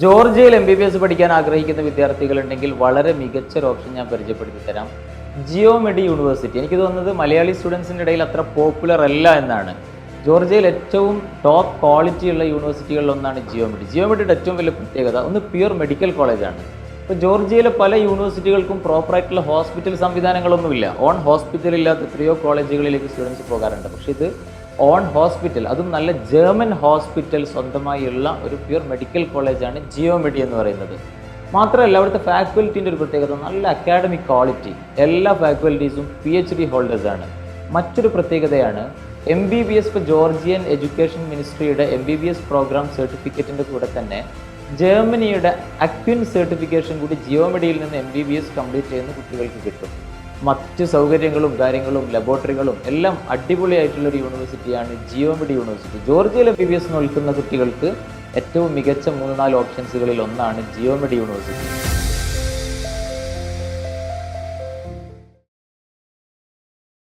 ജോർജിയയിൽ M B B S പഠിക്കാൻ ആഗ്രഹിക്കുന്ന വിദ്യാർത്ഥികളുണ്ടെങ്കിൽ വളരെ മികച്ച ഒരു ഓപ്ഷൻ ഞാൻ പരിചയപ്പെടുത്തി തരാം. ജിയോമെഡി യൂണിവേഴ്സിറ്റി എനിക്ക് തോന്നുന്നത് മലയാളി സ്റ്റുഡൻസിന്റെ ഇടയിൽ അത്ര പോപ്പുലർ അല്ല എന്നാണ്. ജോർജിയയിൽ ഏറ്റവും ടോപ്പ് ക്വാളിറ്റി ഉള്ള യൂണിവേഴ്സിറ്റികളിൽ ഒന്നാണ് ജിയോമെഡി ജിയോമെഡിയുടെ ഏറ്റവും വലിയ പ്രത്യേകത ഒന്ന് പ്യുർ മെഡിക്കൽ കോളേജാണ് ഇപ്പോൾ ജോർജിയയിലെ പല യൂണിവേഴ്സിറ്റികൾക്കും പ്രോപ്പറായിട്ടുള്ള ഹോസ്പിറ്റൽ സംവിധാനങ്ങളൊന്നുമില്ല. ഓൺ ഹോസ്പിറ്റൽ ഇല്ലാത്ത എത്രയോ കോളേജുകളിലേക്ക് സ്റ്റുഡൻസ് പോകാറുണ്ട്. പക്ഷേ ഇത് ഓൺ ഹോസ്പിറ്റൽ. അതും നല്ല ജർമ്മൻ ഹോസ്പിറ്റൽ സ്വന്തമായുള്ള ഒരു പ്യുർ മെഡിക്കൽ കോളേജാണ് ജിയോമെഡി എന്ന് പറയുന്നത്. മാത്രമല്ല അവിടുത്തെ ഫാക്കൽറ്റീന്റെ ഒരു പ്രത്യേകത നല്ല അക്കാഡമിക് ക്വാളിറ്റി. എല്ലാ ഫാക്കൽറ്റീസും പി എച്ച് ഡി ഹോൾഡേഴ്സാണ്. മറ്റൊരു പ്രത്യേകതയാണ് എം ബി ബി എസ് ഇപ്പോൾ Georgian education മിനിസ്ട്രിയുടെ M B B S programme സർട്ടിഫിക്കറ്റിന്റെ കൂടെ തന്നെ ജർമ്മനിയുടെ അക്വിൻ സർട്ടിഫിക്കേഷൻ കൂടി ജിയോമെഡിയിൽ നിന്ന് M B B S complete ചെയ്യുന്ന കുട്ടികൾക്ക് കിട്ടും. മറ്റ് സൗകര്യങ്ങളും കാര്യങ്ങളും ലബോറട്ടറികളും എല്ലാം അടിപൊളിയായിട്ടുള്ളൊരു യൂണിവേഴ്സിറ്റിയാണ് ജിയോമെഡി യൂണിവേഴ്സിറ്റി. ജോർജിയയിൽ എം ബി എസ് നിൽക്കുന്ന കുട്ടികൾക്ക് ഏറ്റവും മികച്ച മൂന്ന് നാല് ഓപ്ഷൻസുകളിൽ ഒന്നാണ് ജിയോമെഡി യൂണിവേഴ്സിറ്റി.